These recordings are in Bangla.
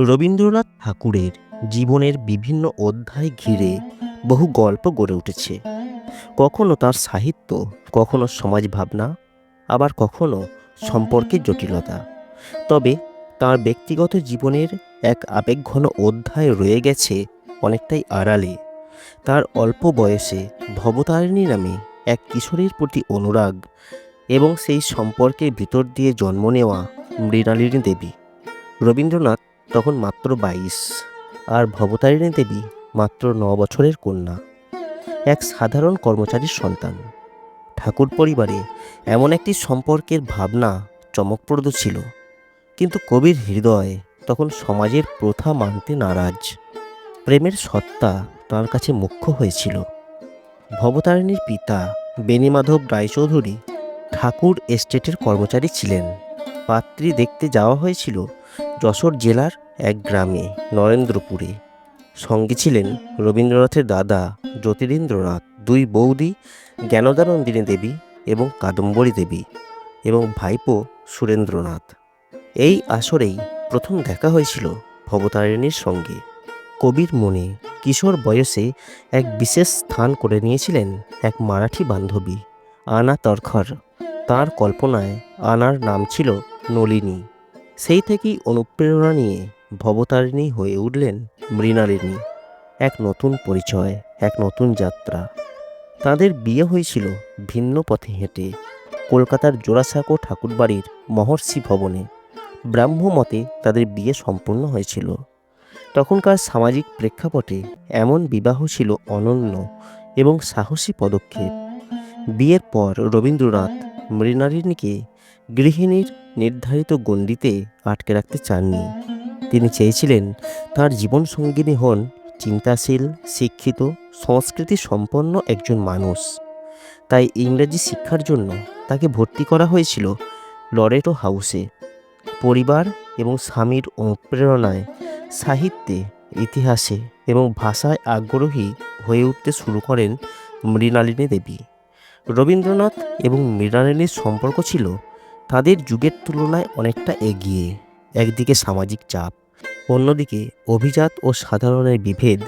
রবীন্দ্রনাথ ঠাকুরের জীবনের বিভিন্ন অধ্যায় ঘিরে বহু গল্প গড়ে উঠেছে। কখনো তার সাহিত্য, কখনো সমাজ ভাবনা আবার কখনো সম্পর্কের জটিলতা। তবে তার ব্যক্তিগত জীবনের এক আবেগঘন অধ্যায় রয়ে গেছে অনেকটাই আড়ালে। তার অল্প বয়সে ভবতারিণী নামে এক কিশোরীর প্রতি অনুরাগ এবং সেই সম্পর্কের ভিতর দিয়ে জন্ম নেওয়া মৃণালিনী দেবী। রবীন্দ্রনাথ তখন মাত্র বাইশ। আর ভবতারিণী দেবী মাত্র ন বছরের কন্যা, এক সাধারণ কর্মচারীর সন্তান। ঠাকুর পরিবারে এমন একটি সম্পর্কের ভাবনা চমকপ্রদ ছিল, কিন্তু কবির হৃদয় তখন সমাজের প্রথা মানতে নারাজ। প্রেমের সত্তা তার কাছে মুখ্য হয়েছিল। ভবতারিণীর পিতা বেণীমাধব রায়চৌধুরী ঠাকুর এস্টেটের কর্মচারী ছিলেন। পাত্রী দেখতে যাওয়া হয়েছিল যশোর জেলার এক গ্রামে নরেন্দ্রপুরে সঙ্গে ছিলেন রবীন্দ্রনাথের দাদা জ্যোতিরিন্দ্রনাথ, দুই বৌদি জ্ঞানদানন্দিনী দেবী এবং কাদম্বরী দেবী এবং ভাইপো সুরেন্দ্রনাথ। এই আসরেই প্রথম দেখা হয়েছিল ভবতারিণীর সঙ্গে। কবির মনে কিশোর বয়সে এক বিশেষ স্থান করে নিয়েছিলেন এক মারাঠি বান্ধবী, আনা তরখর। তার কল্পনায় আনার নাম ছিল নলিনী। সেই থেকেই অনুপ্রেরণা নিয়ে ভবতারিণী হয়ে উঠলেন মৃণালিনী। এক নতুন পরিচয়, এক নতুন যাত্রা। তাদের বিয়ে হয়েছিল ভিন্ন পথে হেঁটে, কলকাতার জোড়াসাঁকো ঠাকুরবাড়ির মহর্ষি ভবনে। ব্রাহ্মমতে তাদের বিয়ে সম্পূর্ণ হয়েছিল। তখনকার সামাজিক প্রেক্ষাপটে এমন বিবাহ ছিল অনন্য এবং সাহসী পদক্ষেপ। বিয়ের পর রবীন্দ্রনাথ মৃণালিনীকে গৃহিণীর নির্ধারিত গণ্ডিতে আটকে রাখতে চাননি। তিনি চেয়েছিলেন তার জীবনসঙ্গিনী হন চিন্তাশীল, শিক্ষিত সংস্কৃতি সম্পন্ন একজন মানুষ। তাই ইংরেজি শিক্ষার জন্য তাকে ভর্তি করা হয়েছিল লরেটো হাউসে। পরিবার এবং স্বামীর অনুপ্রেরণায় সাহিত্যে, ইতিহাসে এবং ভাষায় আগ্রহী হয়ে উঠতে শুরু করেন মৃণালিনী দেবী। রবীন্দ্রনাথ এবং মৃণালিনীর সম্পর্ক ছিল তাদের যুগের তুলনায় অনেকটা এগিয়ে, একদিকে সামাজিক চাপ অন্যদিকে অভিজাত ও সাধারণের বিভেদ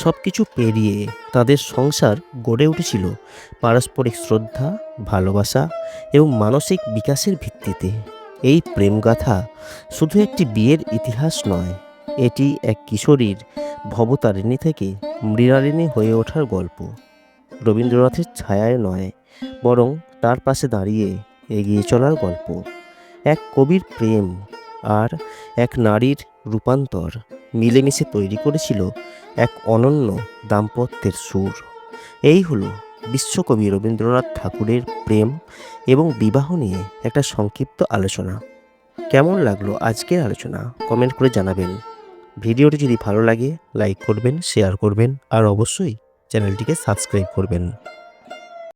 সব কিছু পেরিয়ে তাদের সংসার গড়ে উঠেছিল পারস্পরিক শ্রদ্ধা, ভালোবাসা এবং মানসিক বিকাশের ভিত্তিতে। এই প্রেমগাথা শুধু একটি বিয়ের ইতিহাস নয়, এটি এক কিশোরীর ভবতারিণী থেকে মৃণালিনী হয়ে ওঠার গল্প। রবীন্দ্রনাথের ছায়ায় নয়, বরং তার পাশে দাঁড়িয়ে এগিয়ে চলার গল্প। এক কবির প্রেম আর এক নারীর রূপান্তর মিলেমিশে তৈরি করেছিল এক অনন্য দাম্পত্যের সুর। এই হলো বিশ্বকবি রবীন্দ্রনাথ ঠাকুরের প্রেম এবং বিবাহ নিয়ে একটা সংক্ষিপ্ত আলোচনা। কেমন লাগল আজকের আলোচনা? কমেন্ট করে জানাবেন। ভিডিওটি যদি ভালো লাগে, লাইক করবেন, শেয়ার করবেন, আর অবশ্যই চ্যানেলটিকে সাবস্ক্রাইব করবেন।